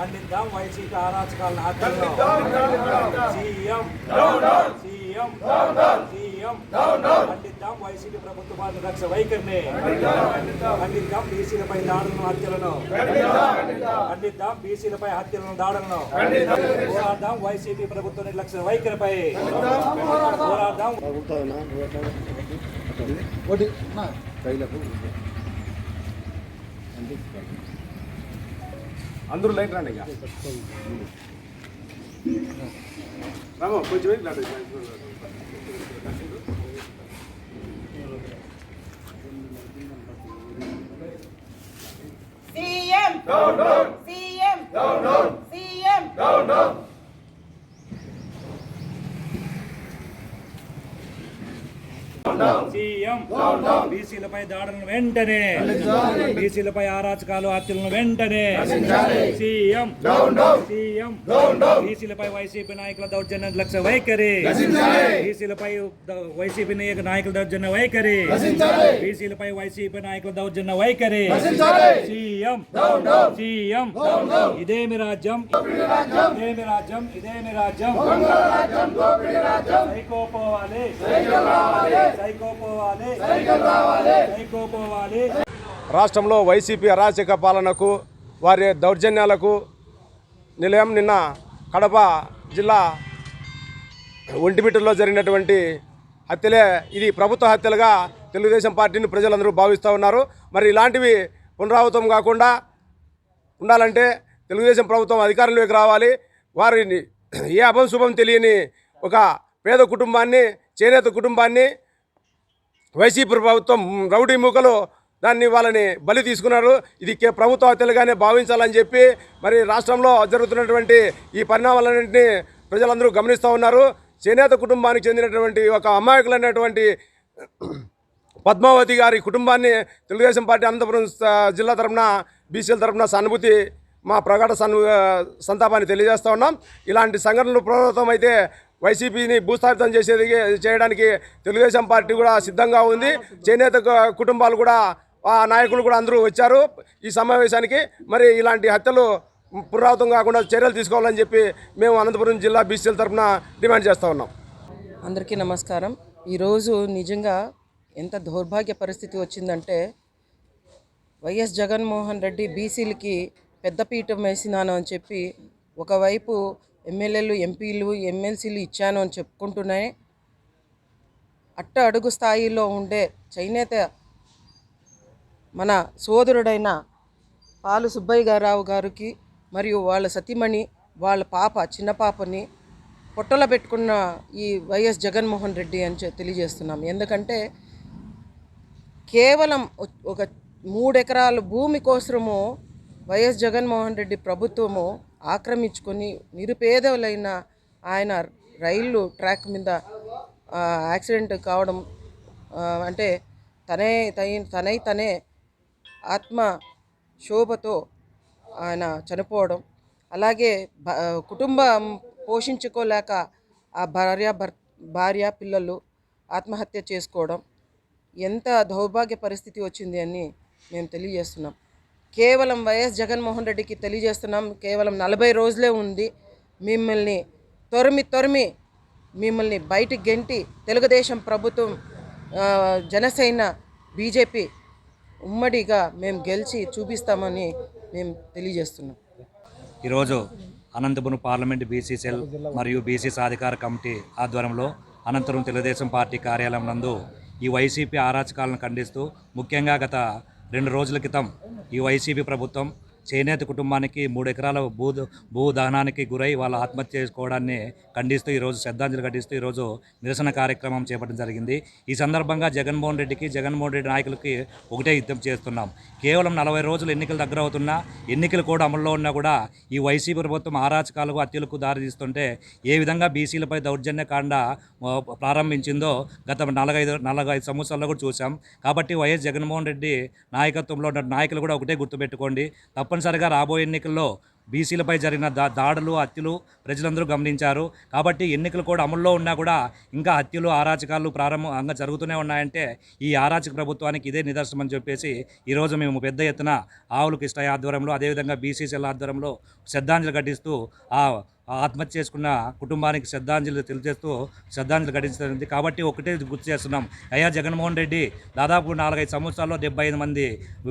ఖండిద్దాం. YCP అరాచకాలను హత్యలను CM CM CM. ఖండిద్దాం. వైసీపీ ప్రభుత్వ పాలన రక్ష వైఖరిని. ఖండిద్దాం బీసీలపై దాడులను హత్యలను. ఖండిద్దాం బీసీలపై హత్యలను దాడులను. పోరాడదాం వైసీపీ ప్రభుత్వ నిర్లక్ష్య వైఖరిపై. పోరాడదాం. అందరూ లైట్ రండి ఇక. రామో కొంచెం వెయిట్ రండి. సీఎం. సీఎం. సీఎం. సీఎం బీసీలపై దాడులను వెంటనే. బీసీలపై అరాచకాలు హత్యలను వెంటనే. సీఎం. సీఎం. బీసీలపై వైసీపీ నాయకుల దౌర్జన్య లక్ష్య వైఖరి. బీసీలపై ద- వైసీపీ నాయక- నాయకుల దౌర్జన్య వైఖరి. బీసీలపై వైసీపీ నాయకుల దౌర్జన్య వైఖరి. సీఎం. సీఎం. ఇదేమి రాజ్యం. ఇదేమి రాజ్యం. ఇదేమి రాజ్యం. సైకో రాష్ట్రంలో వైసీపీ అరాచక పాలనకు వారి దౌర్జన్యాలకు నిలయం నిన్న కడప జిల్లా ఒంటిమిట్టలో జరిగినటువంటి హత్యలే ఇది ప్రభుత్వ హత్యలుగా తెలుగుదేశం పార్టీని ప్రజలందరూ భావిస్తూ ఉన్నారు. మరి ఇలాంటివి పునరావృతం కాకుండా ఉండాలంటే తెలుగుదేశం ప్రభుత్వం అధికారంలోకి రావాలి. వారిని ఏ అభం శుభం తెలియని ఒక పేద కుటుంబాన్ని చేనేత కుటుంబాన్ని వైసీపీ ప్రభుత్వం రౌడీ మూకలు దాన్ని వాళ్ళని బలి తీసుకున్నారు. ఇది కే- ప్రభుత్వ హత్యలుగానే భావించాలని చెప్పి మరి రాష్ట్రంలో జరుగుతున్నటువంటి ఈ పరిణామాలన్నింటినీ ప్రజలందరూ గమనిస్తూ ఉన్నారు. చేనేత కుటుంబానికి చెందినటువంటి ఒక అమాయకులైనటువంటి పద్మావతి గారి కుటుంబాన్ని తెలుగుదేశం పార్టీ అనంతపురం జిల్లా తరఫున బీసీల తరఫున సానుభూతి మా ప్రగాఢ సన్ సంతాపాన్ని తెలియజేస్తూ ఉన్నాం. ఇలాంటి సంఘటనలు పునరావృతం అయితే వైసీపీని భూస్థాపితం చేసేది చేయడానికి తెలుగుదేశం పార్టీ కూడా సిద్ధంగా ఉంది. చేనేత కుటుంబాలు కూడా ఆ నాయకులు కూడా అందరూ వచ్చారు ఈ సమావేశానికి. మరి ఇలాంటి హత్యలు పునరావృతం కాకుండా చర్యలు తీసుకోవాలని చెప్పి మేము అనంతపురం జిల్లా బీసీల తరఫున డిమాండ్ చేస్తూ ఉన్నాం. అందరికీ నమస్కారం. ఈరోజు నిజంగా ఎంత దౌర్భాగ్య పరిస్థితి వచ్చిందంటే వైఎస్ జగన్మోహన్ రెడ్డి బీసీలకి పెద్దపీఠం వేసినాను అని చెప్పి ఒకవైపు ఎమ్మెల్యేలు ఎంపీలు ఎమ్మెల్సీలు ఇచ్చాను అని చెప్పుకుంటూనే అట్ట అడుగు స్థాయిలో ఉండే చేనేత మన సోదరుడైన పాలు సుబ్బయ్య గారావు గారికి మరియు వాళ్ళ సతీమణి వాళ్ళ పాప చిన్న పాపని పొట్టలో పెట్టుకున్న ఈ వైఎస్ జగన్మోహన్ రెడ్డి అని తెలియజేస్తున్నాం. ఎందుకంటే కేవలం ఒక మూడు ఎకరాల భూమి కోసము వైఎస్ జగన్మోహన్ రెడ్డి ప్రభుత్వము ఆక్రమించుకొని నిరుపేదలైన ఆయన రైళ్ళు ట్రాక్ మీద యాక్సిడెంట్ కావడం అంటే తనే తనై తనే ఆత్మ శోభతో ఆయన చనిపోవడం. అలాగే భ- కుటుంబం పోషించుకోలేక ఆ భార్య భర్ భార్య పిల్లలు ఆత్మహత్య చేసుకోవడం ఎంత దౌర్భాగ్య పరిస్థితి వచ్చింది అని మేము తెలియజేస్తున్నాం. కేవలం వైఎస్ జగన్మోహన్ రెడ్డికి తెలియజేస్తున్నాం. కేవలం నలభై రోజులే ఉంది. మిమ్మల్ని తొరిమి తొరిమి మిమ్మల్ని బయట గెంటి తెలుగుదేశం ప్రభుత్వం జనసేన బీజేపీ ఉమ్మడిగా మేము గెలిచి చూపిస్తామని మేము తెలియజేస్తున్నాం. ఈరోజు అనంతపురం పార్లమెంట్ బీసీ సెల్ మరియు బీసీ సాధికార కమిటీ ఆధ్వర్యంలో అనంతపురం తెలుగుదేశం పార్టీ కార్యాలయం నందు ఈ వైసీపీ ఆరాచకాలను ఖండిస్తూ ముఖ్యంగా గత రెండు రోజుల క్రితం ఈ వైసీపీ ప్రభుత్వం చేనేత కుటుంబానికి మూడు ఎకరాల భూ భూ దహనానికి గురై వాళ్ళ ఆత్మహత్య చేసుకోవడాన్ని ఖండిస్తూ ఈరోజు శ్రద్ధాంజలి ఘటిస్తూ ఈరోజు నిరసన కార్యక్రమం చేపట్టడం జరిగింది. ఈ సందర్భంగా జగన్మోహన్ రెడ్డికి జగన్మోహన్ రెడ్డి నాయకులకి ఒకటే యుద్ధం చేస్తున్నాం. కేవలం నలభై రోజులు ఎన్నికలు దగ్గర అవుతున్నా ఎన్నికలు కూడా అమల్లో ఉన్నా కూడా ఈ వైసీపీ ప్రభుత్వం ఆరాచకాలకు హత్యలకు దారితీస్తుంటే ఏ విధంగా బీసీలపై దౌర్జన్య కాండ ప్రారంభించిందో గత నలభైదు నలభై సంవత్సరాల్లో కూడా చూసాం కాబట్టి వైఎస్ జగన్మోహన్ రెడ్డి నాయకత్వంలో ఉన్న నాయకులు కూడా ఒకటే గుర్తుపెట్టుకోండి. తప్పని తప్పనిసరిగా రాబోయే ఎన్నికల్లో బీసీలపై జరిగిన దా దాడులు హత్యలు ప్రజలందరూ గమనించారు. కాబట్టి ఎన్నికలు కూడా అమల్లో ఉన్నా కూడా ఇంకా హత్యలు ఆరాచకాలు ప్రారంభంగా జరుగుతూనే ఉన్నాయంటే ఈ ఆరాచక ప్రభుత్వానికి ఇదే నిదర్శనం అని చెప్పేసి ఈరోజు మేము పెద్ద ఎత్తున ఆవులు కృష్ణయ్య ఆధ్వర్యంలో అదేవిధంగా బీసీసీల ఆధ్వర్యంలో శ్రద్ధాంజలి ఘటిస్తూ ఆ ఆత్మహత్య చేసుకున్న కుటుంబానికి శ్రద్ధాంజలి తెలియజేస్తూ శ్రద్ధాంజలి ఘటించింది కాబట్టి ఒకటే గుర్తు చేస్తున్నాం. అయ్యా జగన్మోహన్ రెడ్డి దాదాపు నాలుగైదు సంవత్సరాల్లో డెబ్బై ఐదు మంది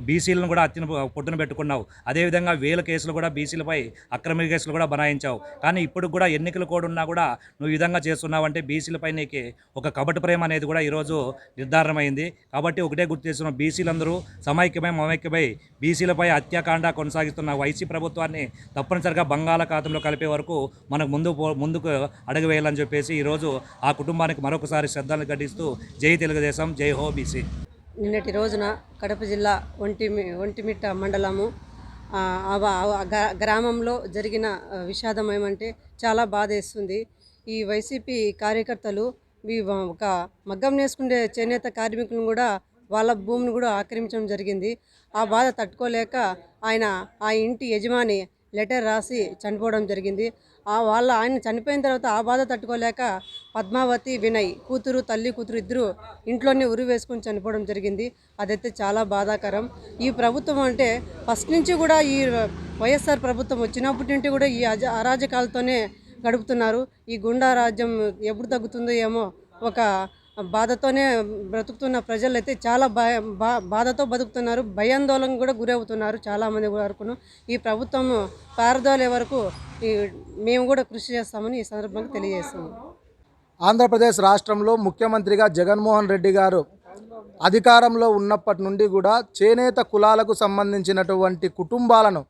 బీసీలను కూడా హత్యను పొట్టున పెట్టుకున్నావు. అదేవిధంగా వేల కేసులు కూడా బీసీలపై అక్రమ కేసులు కూడా బనాయించావు. కానీ ఇప్పుడు కూడా ఎన్నికలు కూడా ఉన్నా కూడా నువ్వు విధంగా విధంగా చేస్తున్నావంటే బీసీలపై నీకు ఒక కపట ప్రేమ అనేది కూడా ఈరోజు నిర్ధారణమైంది. కాబట్టి ఒకటే గుర్తు చేస్తున్నాం. బీసీలందరూ సమైక్యమై మమైక్యమై బీసీలపై హత్యాకాండ కొనసాగిస్తున్న వైసీ ప్రభుత్వాన్ని తప్పనిసరిగా బంగాళాఖాతంలో కలిపే వరకు మనకు ముందు ముందుకు అడుగు వేయాలని చెప్పేసి ఈరోజు ఆ కుటుంబానికి మరొకసారి శ్రద్ధలు ఘటిస్తూ జై తెలుగుదేశం జై హో బీసీ. నిన్నటి రోజున కడప జిల్లా ఒంటిమి ఒంటిమిట్ట మండలము గ్రా- గ్రామంలో జరిగిన విషాదం ఏమంటే చాలా బాధేస్తుంది ఈ వైసీపీ కార్యకర్తలు ఒక మగ్గం నేసుకునే చేనేత కార్మికులను కూడా వాళ్ళ భూమిని కూడా ఆక్రమించడం జరిగింది. ఆ బాధ తట్టుకోలేక ఆయన ఆ ఇంటి యజమాని లెటర్ రాసి చనిపోవడం జరిగింది. ఆ వాళ్ళ ఆయన చనిపోయిన తర్వాత ఆ బాధ తట్టుకోలేక పద్మావతి వినయ్ కూతురు తల్లి కూతురు ఇద్దరు ఇంట్లోనే ఉరి వేసుకొని చనిపోవడం జరిగింది. అదైతే చాలా బాధాకరం. ఈ ప్రభుత్వం అంటే ఫస్ట్ నుంచి కూడా ఈ వైఎస్ఆర్ ప్రభుత్వం వచ్చినప్పటి నుండి కూడా ఈ అజ అరాజకాలతోనే గడుపుతున్నారు. ఈ గుండా రాజ్యం ఎప్పుడు తగ్గుతుందో ఏమో ఒక బాధతోనే బ్రతుకుతున్న ప్రజలు అయితే చాలా భయ బా బాధతో బతుకుతున్నారు. భయాందోళన కూడా గురవుతున్నారు చాలామంది వరకును. ఈ ప్రభుత్వం పారదోలే వరకు ఈ మేము కూడా కృషి చేస్తామని ఈ సందర్భంగా తెలియజేస్తాము ఆంధ్రప్రదేశ్ రాష్ట్రంలో ముఖ్యమంత్రిగా జగన్మోహన్ రెడ్డి గారు అధికారంలో ఉన్నప్పటి నుండి కూడా చేనేత కులాలకు సంబంధించినటువంటి కుటుంబాలను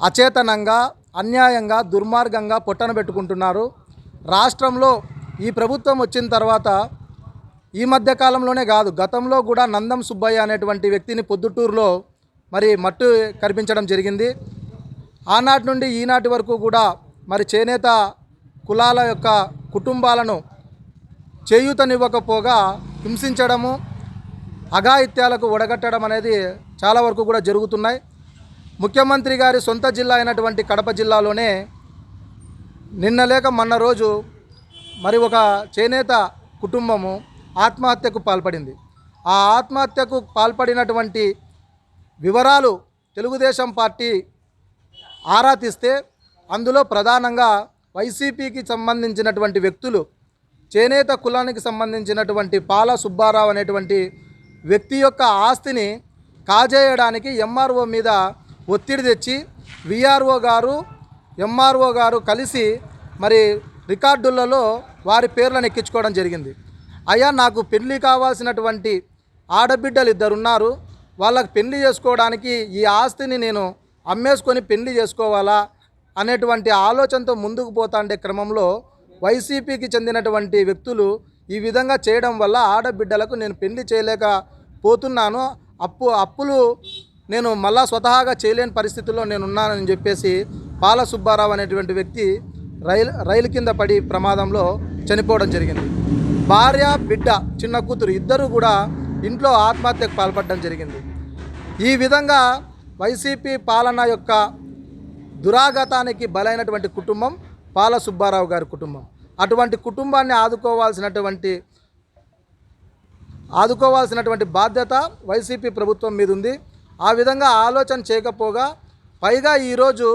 అచేతనంగా అన్యాయంగా దుర్మార్గంగా పొట్టన పెట్టుకుంటున్నారు. రాష్ట్రంలో ఈ ప్రభుత్వం వచ్చిన తర్వాత ఈ మధ్య కాలంలోనే కాదు గతంలో కూడా నందం సుబ్బయ్య అనేటువంటి వ్యక్తిని పొద్దుటూరులో మరి మట్టు కనిపించడం జరిగింది. ఆనాటి నుండి ఈనాటి వరకు కూడా మరి చేనేత కులాల యొక్క కుటుంబాలను చేయూతనివ్వకపోగా హింసించడము అఘాయిత్యాలకు ఒడగట్టడం అనేది చాలా వరకు కూడా జరుగుతున్నాయి. ముఖ్యమంత్రి గారి సొంత జిల్లా అయినటువంటి కడప జిల్లాలోనే నిన్న లేక మొన్న రోజు మరి ఒక చేనేత కుటుంబము ఆత్మహత్యకు పాల్పడింది. ఆ ఆత్మహత్యకు పాల్పడినటువంటి వివరాలు తెలుగుదేశం పార్టీ ఆరా తీస్తే అందులో ప్రధానంగా వైసీపీకి సంబంధించినటువంటి వ్యక్తులు చేనేత కులానికి సంబంధించినటువంటి పాల సుబ్బారావు అనేటువంటి వ్యక్తి యొక్క ఆస్తిని కాజేయడానికి ఎంఆర్ఓ మీద ఒత్తిడి తెచ్చి విఆర్ఓ గారు ఎంఆర్ఓ గారు కలిసి మరి రికార్డులలో వారి పేర్లను ఎక్కించుకోవడం జరిగింది. అయ్యా నాకు పెళ్ళి కావాల్సినటువంటి ఆడబిడ్డలు ఇద్దరు ఉన్నారు వాళ్ళకి పెళ్ళి చేసుకోవడానికి ఈ ఆస్తిని నేను అమ్మేసుకొని పెళ్ళి చేసుకోవాలా అనేటువంటి ఆలోచనతో ముందుకు పోతాండే క్రమంలో వైసీపీకి చెందినటువంటి వ్యక్తులు ఈ విధంగా చేయడం వల్ల ఆడబిడ్డలకు నేను పెళ్ళి చేయలేక పోతున్నాను అప్పు అప్పులు నేను మళ్ళా స్వతహాగా చేయలేని పరిస్థితుల్లో నేను ఉన్నానని చెప్పేసి బాలసుబ్బారావు అనేటువంటి వ్యక్తి రైలు రైలు కింద పడి ప్రమాదంలో చనిపోవడం జరిగింది. భార్య బిడ్డ చిన్న కూతురు ఇద్దరు కూడా ఇంట్లో ఆత్మహత్యకు పాల్పడడం జరిగింది. ఈ విధంగా వైసీపీ పాలన యొక్క దురాగతానికి బలైనటువంటి కుటుంబం పాల సుబ్బారావు గారి కుటుంబం. అటువంటి కుటుంబాన్ని ఆదుకోవాల్సినటువంటి ఆదుకోవాల్సినటువంటి బాధ్యత వైసీపీ ప్రభుత్వం మీద ఉంది ఆ విధంగా ఆలోచన చేయకపోగా పైగా ఈరోజు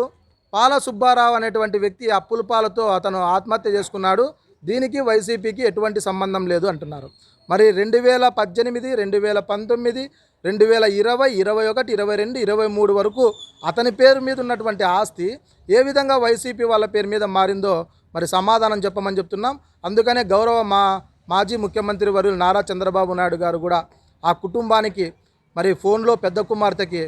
పాల సుబ్బారావు అనేటువంటి వ్యక్తి అప్పుల పాలతో అతను ఆత్మహత్య చేసుకున్నాడు. దీనికి వైసీపీకి ఎటువంటి సంబంధం లేదు అంటున్నారు. మరి రెండు వేల పద్దెనిమిది రెండు వేల పంతొమ్మిది రెండు వేల ఇరవై ఇరవై ఒకటి ఇరవై రెండు ఇరవై మూడు వరకు అతని పేరు మీద ఉన్నటువంటి ఆస్తి ఏ విధంగా వైసీపీ వాళ్ళ పేరు మీద మారిందో మరి సమాధానం చెప్పమని చెప్తున్నాం. అందుకనే గౌరవ మా మాజీ ముఖ్యమంత్రి వర్యులు నారా చంద్రబాబు నాయుడు గారు కూడా ఆ కుటుంబానికి మరి ఫోన్లో పెద్ద కుమార్తెకి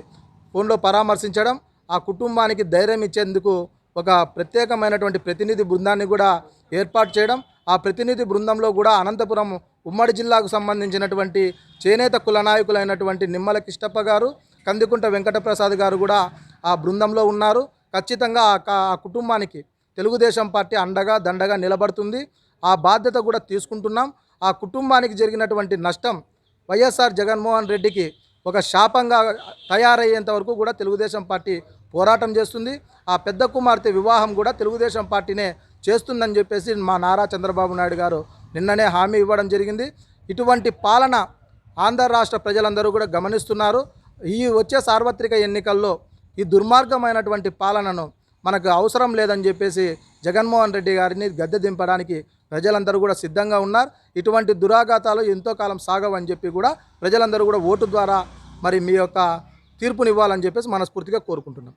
ఫోన్లో పరామర్శించడం ఆ కుటుంబానికి ధైర్యం ఇచ్చేందుకు ఒక ప్రత్యేకమైనటువంటి ప్రతినిధి బృందాన్ని కూడా ఏర్పాటు చేయడం ఆ ప్రతినిధి బృందంలో కూడా అనంతపురం ఉమ్మడి జిల్లాకు సంబంధించినటువంటి చేనేత కులనాయకులైనటువంటి నిమ్మల కిష్టప్ప గారు కందికుంట వెంకటప్రసాద్ గారు కూడా ఆ బృందంలో ఉన్నారు. ఖచ్చితంగా ఆ ఆ కుటుంబానికి తెలుగుదేశం పార్టీ అండగా దండగా నిలబడుతుంది. ఆ బాధ్యత కూడా తీసుకుంటున్నాం. ఆ కుటుంబానికి జరిగినటువంటి నష్టం వైఎస్ఆర్ జగన్మోహన్ రెడ్డికి ఒక శాపంగా తయారయ్యేంత వరకు కూడా తెలుగుదేశం పార్టీ పోరాటం చేస్తుంది. ఆ పెద్ద కుమార్తె వివాహం కూడా తెలుగుదేశం పార్టీనే చేస్తుందని చెప్పేసి మా నారా చంద్రబాబు నాయుడు గారు నిన్ననే హామీ ఇవ్వడం జరిగింది. ఇటువంటి పాలన ఆంధ్ర రాష్ట్ర ప్రజలందరూ కూడా గమనిస్తున్నారు. ఈ వచ్చే సార్వత్రిక ఎన్నికల్లో ఈ దుర్మార్గమైనటువంటి పాలనను మనకు అవసరం లేదని చెప్పేసి జగన్మోహన్ రెడ్డి గారిని గద్దె దింపడానికి ప్రజలందరూ కూడా సిద్ధంగా ఉన్నారు. ఇటువంటి దురాఘాతాలు ఎంతో కాలం సాగవని చెప్పి కూడా ప్రజలందరూ కూడా ఓటు ద్వారా మరి మీ యొక్క తీర్పునివ్వాలని చెప్పేసి మనస్ఫూర్తిగా కోరుకుంటున్నాం.